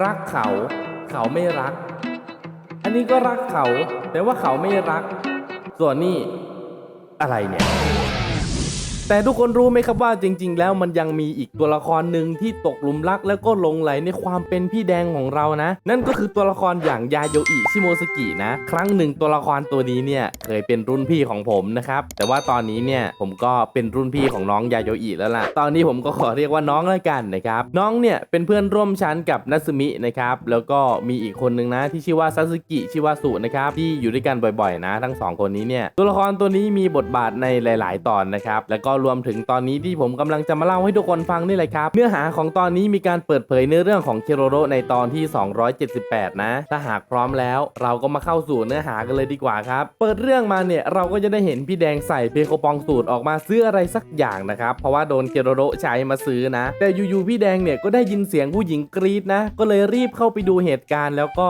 รักเขาเขาไม่รัก อันนี้ก็รักเขา แต่ว่าเขาไม่รัก ส่วนนี้อะไรเนี่ย แต่ทุกคนรู้ไหมครับว่าจริง ๆ แล้วมันยังมีอีกตัวละครหนึ่งที่ตกหลุมรักแล้วก็หลงไหลในความเป็นพี่แดงของเรานะ นั่นก็คือตัวละครอย่างยาโยอิชิโมสกินะ ครั้งหนึ่งตัวละครตัวนี้เนี่ยเคยเป็นรุ่นพี่ของผมนะครับแต่ว่าตอนนี้เนี่ยผมก็เป็นรุ่นพี่ของน้องยาโยอิแล้วล่ะตอนนี้ผมก็ขอเรียกว่าน้องแล้วกันนะครับน้องเนี่ยเป็นเพื่อนร่วมชั้นกับนัสึมินะครับแล้วก็มีอีกคนนึงนะที่ชื่อว่าซาสึกิชิวาสุนะครับที่อยู่ด้วยกันบ่อยๆ นะ ทั้งสองคนนี้เนี่ยตัวละครตัวนี้มีบทบาทในหลาย ๆ ตอนนะครับแล้วก็รวมถึงตอนนี้ที่ผมกำลังจะมาเล่าให้ทุกคนฟังนี่เลยครับ เนื้อหาของตอนนี้มีการเปิดเผยในเรื่องของเคโรโรในตอนที่ 278 นะ ถ้าหากพร้อมแล้ว เราก็มาเข้าสู่เนื้อหากันเลยดีกว่าครับ เปิดเรื่องมาเนี่ยเราก็จะได้เห็นพี่แดงใส่เพโคปองสูตรออกมาซื้ออะไรสักอย่างนะครับ เพราะว่าโดนเคโรโรใช้มาซื้อนะ แต่อยู่ๆพี่แดงเนี่ยก็ได้ยินเสียงผู้หญิงกรีดนะ ก็เลยรีบเข้าไปดูเหตุการณ์แล้วก็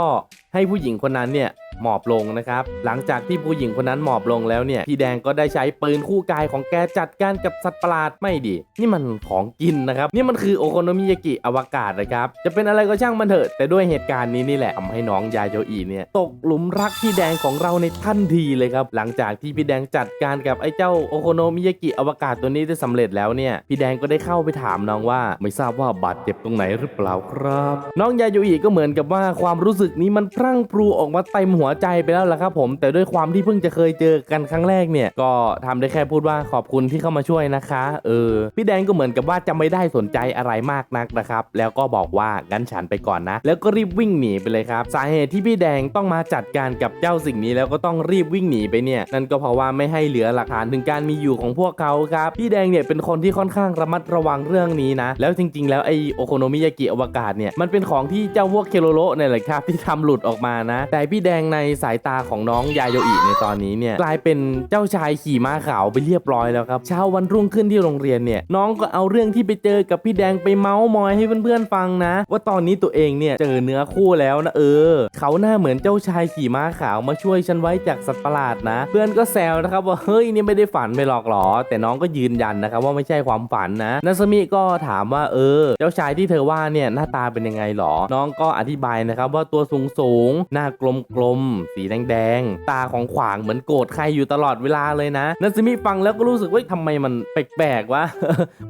ให้ผู้หญิงคนนั้นเนี่ย หมอบลงนะครับ หลังจากที่ผู้หญิงคนนั้นหมอบลงแล้วเนี่ยพี่แดงก็ได้ใช้ปืนคู่กายของแกจัดการกับสัตว์ประหลาดไม่ดี นี่มันของกินนะครับ นี่มันคือโอโคโนมิยากิอวกาศนะครับ จะเป็นอะไรก็ช่างมันเถอะ แต่ด้วยเหตุการณ์นี้นี่แหละทำให้น้องยาโยอีเนี่ยตกหลุมรักพี่แดงของเราในทันทีเลยครับ หลังจากที่พี่แดงจัดการกับไอ้เจ้าโอโคโนมิยากิอวกาศตัวนี้ได้สำเร็จแล้วเนี่ยพี่แดงก็ได้เข้าไปถามน้องว่า ไม่ทราบว่าบาดเจ็บตรงไหนหรือเปล่าครับ น้องยาโยอีก็เหมือนกับว่าความรู้สึกนี้มันพรั่งพรูออกมาเต็มหัวใจไปแล้วล่ะครับผม แต่ด้วยความที่เพิ่งจะเคยเจอกันครั้งแรกเนี่ย ก็ทำได้แค่พูดว่าขอบคุณที่เข้ามาช่วยนะคะ เออ พี่แดงก็เหมือนกับว่าจะไม่ได้สนใจอะไรมากนักนะครับ แล้วก็บอกว่างั้นฉันไปก่อนนะ แล้วก็รีบวิ่งหนีไปเลยครับ สาเหตุที่พี่แดงต้องมาจัดการกับเจ้าสิ่งนี้แล้วก็ต้องรีบวิ่งหนีไปเนี่ย นั่นก็เพราะว่าไม่ให้เหลือหลักฐานถึงการมีอยู่ของพวกเขาครับ พี่แดงเนี่ยเป็นคนที่ค่อนข้างระมัดระวังเรื่องนี้นะ แล้วจริง ๆ แล้วไอโอโคโนมิยากิอวกาศเนี่ย มันเป็นของที่เจ้าพวกเคโรโรเนี่ยแหละครับที่ทำหลุดออกมานะ แต่พี่แดงในสายตาของน้องยาโยอิในตอนนี้เนี่ยกลายเป็นเจ้าชายขี่ม้าขาวไปเรียบร้อยแล้วครับเช้าวันรุ่งขึ้นที่โรงเรียนเนี่ยน้องก็เอาเรื่องที่ไปเจอกับพี่แดงไปเมาส์มอยให้เพื่อนๆฟังนะ ว่าตอนนี้ตัวเองเนี่ยเจอเนื้อคู่แล้วนะเออ เขาหน้าเหมือนเจ้าชายขี่ม้าขาวมาช่วยฉันไว้จากสัตว์ประหลาดนะ เพื่อนก็แซวนะครับว่าเฮ้ยนี่ไม่ได้ฝันไปหรอกหรอ แต่น้องก็ยืนยันนะครับว่าไม่ใช่ความฝันนะนัสมิก็ถามว่าเออ เจ้าชายที่เธอว่าเนี่ยหน้าตาเป็นยังไงหรอ น้องก็อธิบายนะครับว่าตัวสูงสูงหน้ากลมๆ สีแดงๆ ตาของขวางเหมือนโกรธใครอยู่ตลอดเวลาเลยนะนัสมิฟังแล้วก็รู้สึกว่าทำไมมันแปลกๆวะ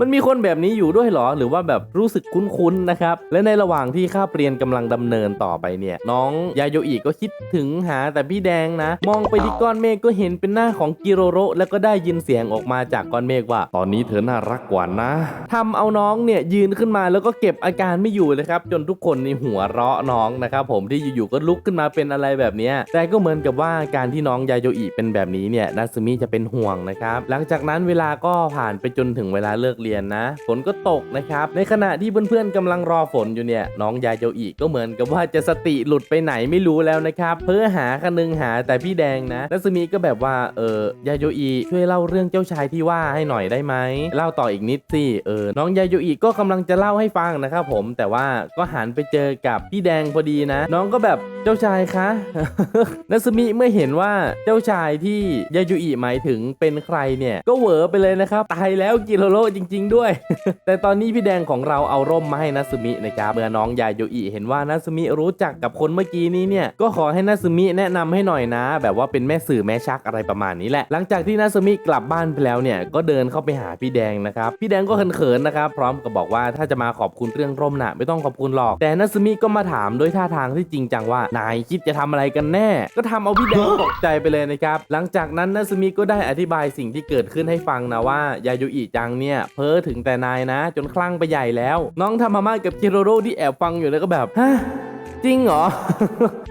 มันมีคนแบบนี้อยู่ด้วยหรอ หรือว่าแบบรู้สึกคุ้นๆ นะครับ และในระหว่างที่ข้าเปลี่ยนกำลังดำเนินต่อไปเนี่ย น้องยาโยอิก็คิดถึงหาแต่พี่แดงนะ มองไปที่ก้อนเมฆก็เห็นเป็นหน้าของกิโรโรแล้วก็ได้ยินเสียงออกมาจากก้อนเมฆว่า ตอนนี้เธอน่ารักกว่านะทำเอาน้องเนี่ยยืนขึ้นมาแล้วก็เก็บอาการไม่อยู่เลยครับ จนทุกคนในหัวเราะน้องนะครับผมที่อยู่ๆก็ลุกขึ้นมาเป็นอะไรแบบเนี้แต่ก็เหมือนกับว่าการที่น้องยาโยอิเป็นแบบนี้เนี่ยนัสมิจะเป็นห่วงนะครับ หลังจากนั้นเวลาก็ผ่านไปจนถึงเวลาเลิกเรียนนะ ฝนก็ตกนะครับ ในขณะที่เพื่อนๆกำลังรอฝนอยู่เนี่ยน้องยาโยอิก็เหมือนกับว่าจะสติหลุดไปไหนไม่รู้แล้วนะครับ เพ้อหาคันนึงหาแต่พี่แดงนะนัสมิก็แบบว่าเออยาโยอิช่วยเล่าเรื่องเจ้าชายที่ว่าให้หน่อยได้ไหมเล่าต่ออีกนิดสิเออน้องยาโยอิก็กำลังจะเล่าให้ฟังนะครับผมแต่ว่าก็หันไปเจอกับพี่แดงพอดีนะ น้องก็แบบเจ้าชายคะนัสมิเมื่อเห็นว่าเจ้าชายที่ยาโยอิหมายถึงเป็นใครเนี่ย ก็เหวอไปเลยนะครับ ตายแล้วกิโลโลจริง ๆ ด้วย แต่ตอนนี้พี่แดงของเราเอาร่มมาให้นัสมินะครับเมื่อน้องยาโยอิเห็นว่านัสมิรู้จักกับคนเมื่อกี้นี้เนี่ยก็ขอให้นัสมิแนะนำให้หน่อยนะ แบบว่าเป็นแม่สื่อแม่ชักอะไรประมาณนี้แหละ หลังจากที่นัสมิกลับบ้านไปแล้วเนี่ยก็เดินเข้าไปหาพี่แดงนะครับพี่แดงก็เขินๆนะครับพร้อมกับบอกว่าถ้าจะมาขอบคุณเรื่องร่มน่ะไม่ต้องขอบคุณหรอก แต่นัสมิก็มาถามด้วยท่าทางที่จริงจังว่านายคิดจะทำอะไรกันแน่ ก็ทำเอาพี่แดงตกใจไปเลยนะครับ หลังจากนั้นนัสมิก็ได้อธิบายสิ่งที่เกิดขึ้นให้ฟังนะว่ายาโยอิจังเนี่ย เพ้อถึงแต่นายนะ จนคลั่งไปใหญ่แล้ว น้องทำมาม่ากับคิโรโร่ที่แอบฟังอยู่แล้วก็แบบฮะ จริงเหรอ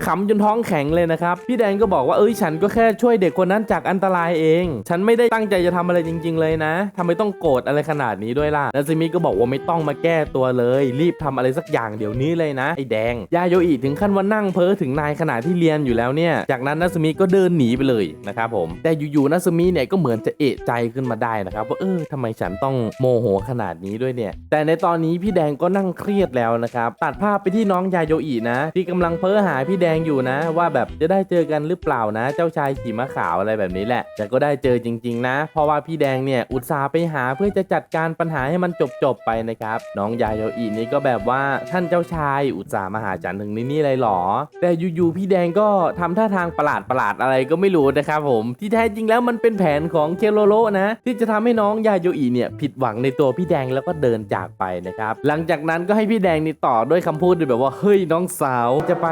ขำจนท้องแข็งเลยนะครับ พี่แดงก็บอกว่าเอ้ยฉันก็แค่ช่วยเด็กคนนั้นจากอันตรายเอง ฉันไม่ได้ตั้งใจจะทำอะไรจริง ๆ เลยนะทำไมต้องโกรธอะไรขนาดนี้ด้วยล่ะนาซิมิก็บอกว่าไม่ต้องมาแก้ตัวเลย รีบทำอะไรสักอย่างเดี๋ยวนี้เลยนะไอ้แดงยาโยอิถึงขั้นว่านั่งเพ้อถึงนายขณะที่เรียนอยู่แล้วเนี่ย จากนั้นนาซิมิก็เดินหนีไปเลยนะครับผม แต่อยู่ๆนาซิมิเนี่ยก็เหมือนจะเอะใจขึ้นมาได้นะครับว่าเออทำไมฉันต้องโมโหขนาดนี้ด้วยเนี่ย แต่ในตอนนี้พี่แดงก็นั่งเครียดแล้วนะครับตัดภาพไปที่น้องยาโยอินะที่กำลังเพ้อหาพี่แดงอยู่นะ ว่าแบบจะได้เจอกันหรือเปล่านะ เจ้าชายขี่ม้าขาวอะไรแบบนี้แหละ แต่ก็ได้เจอจริง ๆ นะ เพราะว่าพี่แดงเนี่ยอุตส่าห์ไปหาเพื่อจะจัดการปัญหาให้มันจบๆไปนะครับ น้องยาโยอินี่ก็แบบว่าท่านเจ้าชายอุตส่าห์มาหาจันถึงนี่นี่เลยหรอ แต่อยู่ๆพี่แดงก็ทำท่าทางประหลาดประหลาดๆอะไรก็ไม่รู้นะครับผมที่แท้จริงแล้วมันเป็นแผนของเคโรโรนะ ที่จะทำให้น้องยาโยอิเนี่ยผิดหวังในตัวพี่แดงแล้วก็เดินจากไปนะครับหลังจากนั้นก็ให้พี่แดงนี่ต่อด้วยคำพูดแบบว่าเฮ้ยน้องสาวจะไป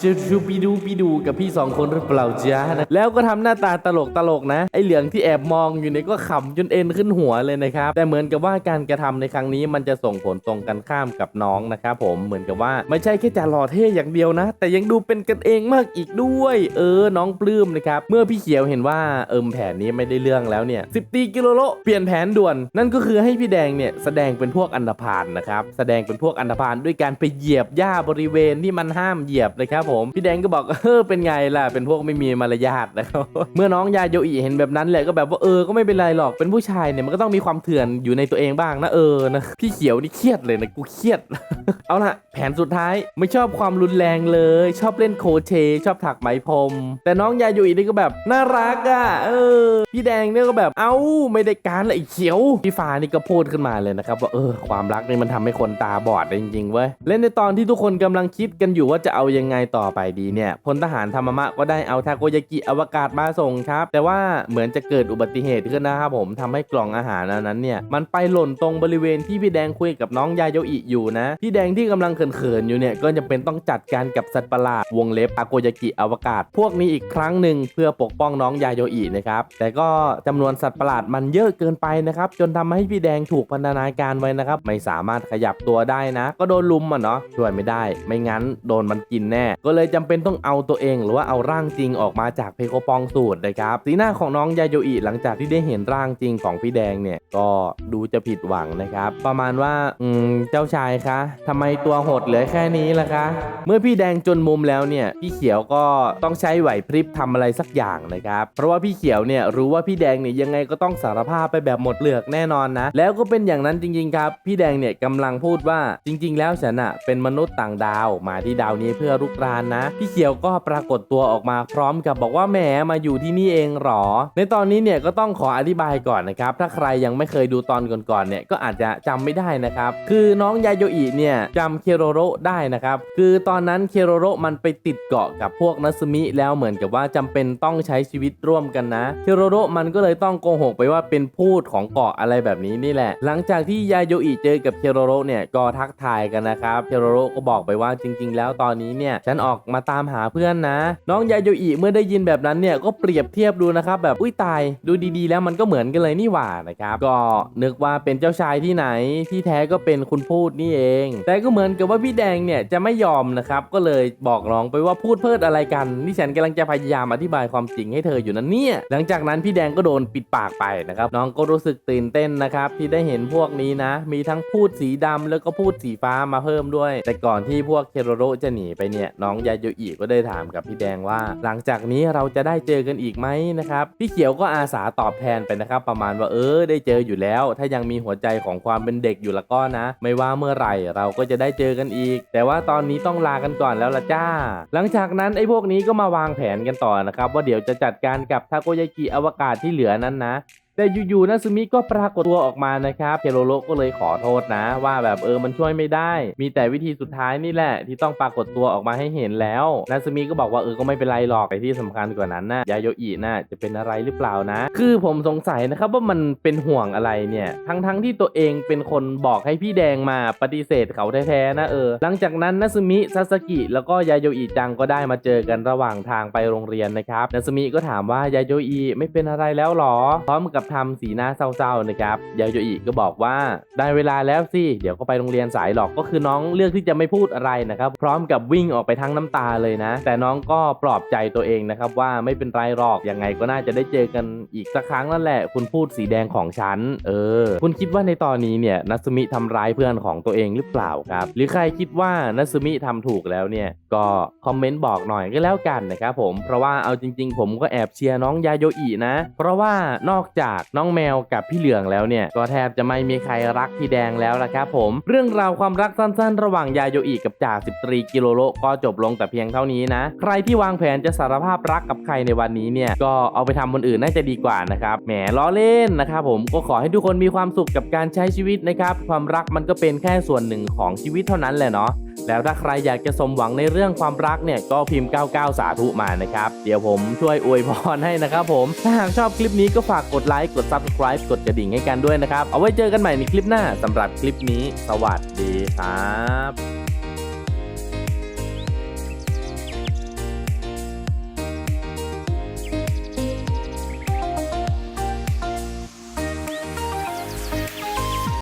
ชูชูปีดูปีดูกับพี่สองคนหรือเปล่าจ๊ะนะแล้วก็ทำหน้าตาตลกตลกนะไอเหลืองที่แอบมองอยู่เนี่ยก็ขำจนเอ็นขึ้นหัวเลยนะครับ แต่เหมือนกับว่าการกระทำในครั้งนี้มันจะส่งผลตรงกันข้ามกับน้องนะครับผมเหมือนกับว่าไม่ใช่แค่จะหล่อเท่อย่างเดียวนะ แต่ยังดูเป็นกันเองมากอีกด้วย เออน้องปลื้มนะครับเมื่อพี่เขียวเห็นว่าเอิมแผนนี้ไม่ได้เรื่องแล้วเนี่ยสิบตีกิโลโลเปลี่ยนแผนด่วน นั่นก็คือให้พี่แดงเนี่ยแสดงเป็นพวกอันธพาลนะครับแสดงเป็นพวกอันธพาลด้วยการไปเหยียบหญ้าบริเวณที่มันห้ามเหยียบนะครับผมพี่แดงก็บอกเออเป็นไงล่ะเป็นพวกไม่มีมารยาทนะครับเมื่อน้องยาโยอิเห็นแบบนั้นแหละก็แบบว่าเออก็ไม่เป็นไรหรอกเป็นผู้ชายเนี่ยมันก็ต้องมีความเถื่อนอยู่ในตัวเองบ้างนะเออนะพี่เขียวนี่เครียดเลยนะกูเครียด เอาล่ะ แผนสุดท้ายไม่ชอบความรุนแรงเลย ชอบเล่นโคเช ชอบถักไหมพรมแต่น้องยาโยอินี่ก็แบบน่ารักอะเออพี่แดงเนี่ยก็แบบเอ้าไม่ได้การละไอ้เขียวพี่ฟ้านี่ก็พูดขึ้นมาเลยนะครับว่าเออความรักนี่มันทำให้คนตาบอดจริงๆเว้ยและในตอนที่ทุกคนกำลังคิดกันอยู่ว่าจะเอายังไงต่อไปดีเนี่ยพลทหารธรรมะก็ได้เอาทาโกยากิอวกาศมาส่งครับ แต่ว่าเหมือนจะเกิดอุบัติเหตุขึ้นนะครับผมทำให้กล่องอาหารอันนั้นเนี่ยมันไปหล่นตรงบริเวณที่พี่แดงคุยกับน้องยาโยอิอยู่นะ พี่แดงที่กำลังเขินๆอยู่เนี่ยก็จะเป็นต้องจัดการกับสัตว์ประหลาดวงเล็บอาโกยากิอวกาศ พวกนี้อีกครั้งหนึ่งเพื่อปกป้องน้องยาโยอินะครับแต่ก็จำนวนสัตว์ประหลาดมันเยอะเกินไปนะครับจนทำให้พี่แดงถูกพันธนาการไว้นะครับไม่สามารถขยับตัวได้นะ ก็โดนลุมอะเนาะช่วยไม่ได้ ไม่งั้นโดนมันกินแน่ ก็เลยจำเป็นต้องเอาตัวเอง หรือว่าเอาร่างจริงออกมาจากเพโคปองสูตรนะครับสีหน้าของน้องยาโยอิหลังจากที่ได้เห็นร่างจริงของพี่แดงเนี่ยก็ดูจะผิดหวังนะครับ ประมาณว่าอืมเจ้าชายคะทำไมตัวโหดเหลือแค่นี้ล่ะคะ เมื่อพี่แดงจนมุมแล้วเนี่ยพี่เขียวก็ต้องใช้ไหวพริบทำอะไรสักอย่างนะครับ เพราะว่าพี่เขียวเนี่ยรู้ว่าพี่แดงเนี่ยยังไงก็ต้องสารภาพไปแบบหมดเปลือกแน่นอนนะ แล้วก็เป็นอย่างนั้นจริง ๆ ครับ พี่แดงเนี่ยกำลังพูดว่าจริง ๆ แล้วฉันอะเป็นมนุษย์ต่างดาวมาาที่ดาวนี้เพื่อรุกรานนะ พี่เขียวก็ปรากฏตัวออกมาพร้อมกับบอกว่าแหมมาอยู่ที่นี่เองหรอ ในตอนนี้เนี่ยก็ต้องขออธิบายก่อนนะครับถ้าใครยังไม่เคยดูตอนก่อนๆเนี่ยก็อาจจะจำไม่ได้นะครับคือน้องยาโยอิเนี่ยจำเคโรโรได้นะครับคือตอนนั้นเคโรโรมันไปติดเกาะกับพวกนัสมิแล้วเหมือนกับว่าจำเป็นต้องใช้ชีวิตร่วมกันนะเคโรโรมันก็เลยต้องโกหกไปว่าเป็นพูดของเกาะอะไรแบบนี้นี่แหละ หลังจากที่ยาโยอิเจอกับเคโรโรเนี่ยก็ทักทายกันนะครับเคโรโรก็บอกไปว่าจริง ๆ แล้วตอนนี้เนี่ยฉันออกมาตามหาเพื่อนนะ น้องยาโยอิเมื่อได้ยินแบบนั้นเนี่ยก็เปรียบเทียบดูนะครับแบบอุ้ยตายดูดีๆ แล้วมันก็เหมือนกันเลยนี่หว่านะครับก็นึกว่าเป็นเจ้าชายที่ไหนที่แท้ก็เป็นคุณพูดนี่เอง แต่ก็เหมือนกับว่าพี่แดงเนี่ยจะไม่ยอมนะครับก็เลยบอกน้องไปว่าพูดเพิดอะไรกันนี่ฉันกำลังจะพยายามอธิบายความจริงให้เธออยู่นั้นเนี่ยหลังจากนั้นพี่แดงก็โดนปิดปากไปนะครับน้องก็รู้สึกตื่นเต้นนะครับที่ได้เห็นพวกนี้นะ มีทั้งพูดสีดำแล้วก็พูดสีฟ้ามาเพิ่มด้วย แต่ก่อนที่พวกเคโรโรจะหนีไปเนี่ยน้องยาโยอิก็ได้ถามกับพี่แดงว่า หลังจากนี้เราจะได้เจอกันอีกไหมนะครับพี่เขียวก็อาสาตอบแทนไปนะครับ ประมาณว่าเออได้เจออยู่แล้ว ถ้ายังมีหัวใจของความเป็นเด็กอยู่ละก็นะ ไม่ว่าเมื่อไหร่เราก็จะได้เจอกันอีก แต่ว่าตอนนี้ต้องลากันก่อนแล้วละจ้า หลังจากนั้นไอ้พวกนี้ก็มาวางแผนกันต่อนะครับ ว่าเดี๋ยวจะจัดการกับทาโกยากิอวกาศที่เหลือนั้นนะ แต่อยู่ๆนาซึมิก็ปรากฏตัวออกมานะครับเคโรโรก็เลยขอโทษนะ ว่าแบบเออมันช่วยไม่ได้ มีแต่วิธีสุดท้ายนี่แหละ ที่ต้องปรากฏตัวออกมาให้เห็นแล้วนาซึมิก็บอกว่าเออก็ไม่เป็นไรหรอกแต่ที่สำคัญกว่านั้นนะยาโยอิน่ะจะเป็นอะไรหรือเปล่านะ คือผมสงสัยนะครับว่ามันเป็นห่วงอะไรเนี่ยทั้งๆที่ตัวเองเป็นคนบอกให้พี่แดงมาปฏิเสธเขาแท้ๆนะเออหลังจากนั้นนาซึมิซาสกิแล้วก็ยาโยอิจังก็ได้มาเจอกันระหว่างทางไปโรงเรียนนะครับนาซึมิก็ถามว่ายาโยอิไม่เป็นอะไรแล้วหรอพร้อมกับทำสีหน้าเศร้าๆนะครับยาโยอิก็บอกว่าได้เวลาแล้วสิ เดี๋ยวก็ไปโรงเรียนสายหรอกก็คือน้องเลือกที่จะไม่พูดอะไรนะครับ พร้อมกับวิ่งออกไปทั้งน้ำตาเลยนะ แต่น้องก็ปลอบใจตัวเองนะครับว่าไม่เป็นไรหรอกยังไงก็น่าจะได้เจอกันอีกสักครั้งนั่นแหละ คุณพูดสีแดงของฉัน เออ คุณคิดว่าในตอนนี้เนี่ยนัสมิทำร้ายเพื่อนของตัวเองหรือเปล่าครับ หรือใครคิดว่านัสมิทำถูกแล้วเนี่ยก็คอมเมนต์บอกหน่อยก็แล้วกันนะครับผมเพราะว่าเอาจริง ๆ ผมก็แอบเชียร์น้องยาโยอินะ เพราะว่านอกจากจากน้องแมวกับพี่เหลืองแล้วเนี่ย ก็แทบจะไม่มีใครรักพี่แดงแล้วละครับผม เรื่องราวความรักสั้นๆ ระหว่างยาโยอิกับจ่าสิบตรีกิโลโลก็จบลงแต่เพียงเท่านี้นะ ใครที่วางแผนจะสารภาพรักกับใครในวันนี้เนี่ย ก็เอาไปทำคนอื่นน่าจะดีกว่านะครับ แหมล้อเล่นนะครับผม ก็ขอให้ทุกคนมีความสุขกับการใช้ชีวิตนะครับ ความรักมันก็เป็นแค่ส่วนหนึ่งของชีวิตเท่านั้นแหละเนาะ แล้วถ้าใครอยากจะสมหวังในเรื่องความรักเนี่ยก็พิมพ์ 99 สาธุมานะครับ เดี๋ยวผมช่วยอวยพรให้นะครับผม ถ้าหากชอบคลิปนี้ก็ฝากกดไลค์กด Subscribe กดกระดิ่งให้กันด้วยนะครับ เอาไว้เจอกันใหม่ในคลิปหน้าสำหรับคลิปนี้ สวัสดีครับ